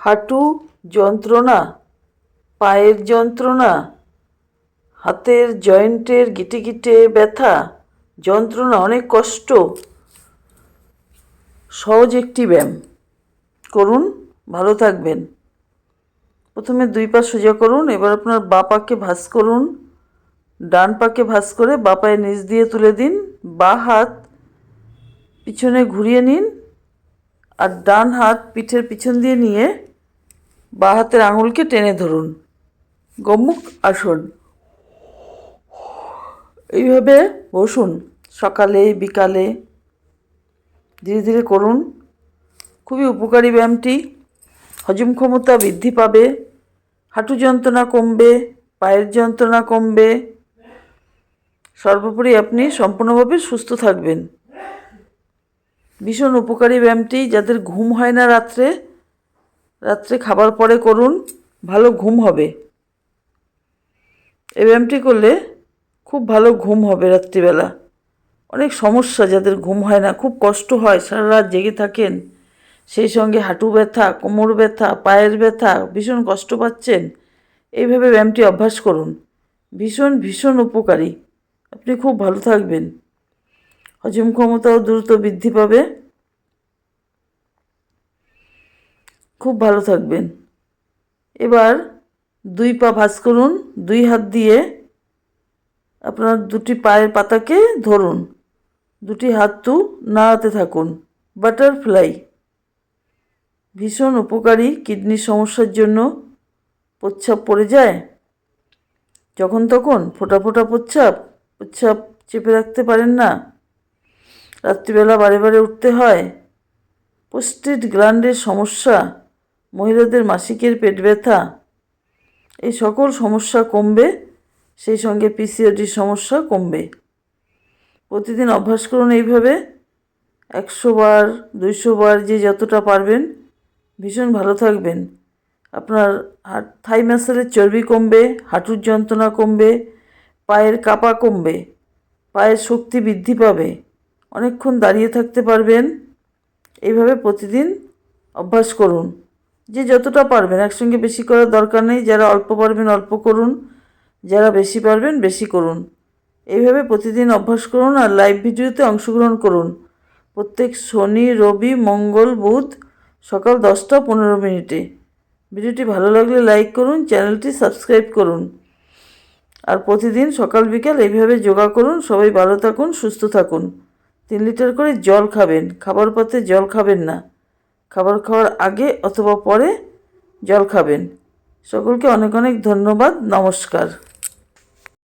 হাঁটু যন্ত্রণা, পায়ের যন্ত্রণা, হাতের জয়েন্টের গিটে গিটে ব্যথা, যন্ত্রণা অনেক কষ্ট। সহজ একটি ব্যায়াম। করুন, ভালো থাকবেন। প্রথমে দুই পা সোজা করুন, এবার আপনার বা পাকে ভাঁজ করুন। ডান পাকে ভাঁজ করে বা পায়ের নিচ দিয়ে তুলে দিন। বা হাত পিছনে ঘুরিয়ে নিন আর ডান হাত পিঠের পিছন দিয়ে নিয়ে বা হাতের আঙুলকে টেনে ধরুন। গম্মুখ আসন। এইভাবে বসুন সকালে, বিকালে। ধীরে ধীরে করুন। খুবই উপকারী ব্যায়ামটি। হজম ক্ষমতা বৃদ্ধি পাবে। হাঁটু যন্ত্রণা কমবে, পায়ের যন্ত্রণা কমবে। সর্বোপরি আপনি সম্পূর্ণভাবে সুস্থ থাকবেন। ভীষণ উপকারী ব্যায়ামটি। যাদের ঘুম হয় না রাত্রে রাত্রে খাবার পরে করুন, ভালো ঘুম হবে। এই ব্যায়ামটি করলে খুব ভালো ঘুম হবে রাত্রিবেলা। অনেক সমস্যা যাদের ঘুম হয় না, খুব কষ্ট হয়, সারা রাত জেগে থাকেন। সেই সঙ্গে হাঁটু ব্যথা, কোমর ব্যথা, পায়ের ব্যথা, ভীষণ কষ্ট পাচ্ছেন। এইভাবে ব্যায়ামটি অভ্যাস করুন। ভীষণ ভীষণ উপকারী। আপনি খুব ভালো থাকবেন। হজম ক্ষমতাও দ্রুত বৃদ্ধি পাবে। খুব ভালো থাকবেন। এবার দুই পা ভাঁজ করুন, দুই হাত দিয়ে আপনার দুটি পায়ের পাতাকে ধরুন। দুটি হাত তু নাড়াতে থাকুন। বাটারফ্লাই, ভীষণ উপকারী কিডনির সমস্যার জন্য। প্রচ্ছাপ পড়ে যায়। যখন তখন ফোটা ফোটা প্রচ্ছাপ প্রচ্ছাপ চেপে রাখতে পারেন না। রাত্রিবেলা বারে বারে উঠতে হয়। পোস্টেড গ্ল্যান্ডের সমস্যা মহিলাদের মাসিকের পেট ব্যথা, এই সকল সমস্যা কমবে, সেই সঙ্গে পিসিওডির সমস্যা কমবে। প্রতিদিন অভ্যাস করুন এইভাবে, একশো বার, দুইশো বার যে যতটা পারবেন, ভীষণ ভালো থাকবেন। আপনার থাই মাসেলের চর্বি কমবে, হাঁটুর যন্ত্রণা কমবে, পায়ের কাপা কমবে, পায়ের শক্তি বৃদ্ধি পাবে, অনেকক্ষণ দাঁড়িয়ে থাকতে পারবেন। এইভাবে প্রতিদিন অভ্যাস করুন। যে যতটা পারবেন, একসঙ্গে বেশি করার দরকার নেই। যারা অল্প পারবেন, অল্প করুন। যারা বেশি পারবেন, বেশি করুন। এইভাবে প্রতিদিন অভ্যাস করুন আর লাইভ ভিডিওতে অংশগ্রহণ করুন। প্রত্যেক শনি, রবি, মঙ্গল, বুধ সকাল দশটা পনেরো মিনিটে। ভিডিওটি ভালো লাগলে লাইক করুন, চ্যানেলটি সাবস্ক্রাইব করুন। আর প্রতিদিন সকাল, বিকাল এইভাবে যোগা করুন। সবাই ভালো থাকুন, সুস্থ থাকুন। তিন লিটার করে জল খাবেন। খাবার পথে জল খাবেন না। খাবার খাওয়ার আগে অথবা পরে জল খাবেন। সকলকে অনেক অনেক ধন্যবাদ। নমস্কার।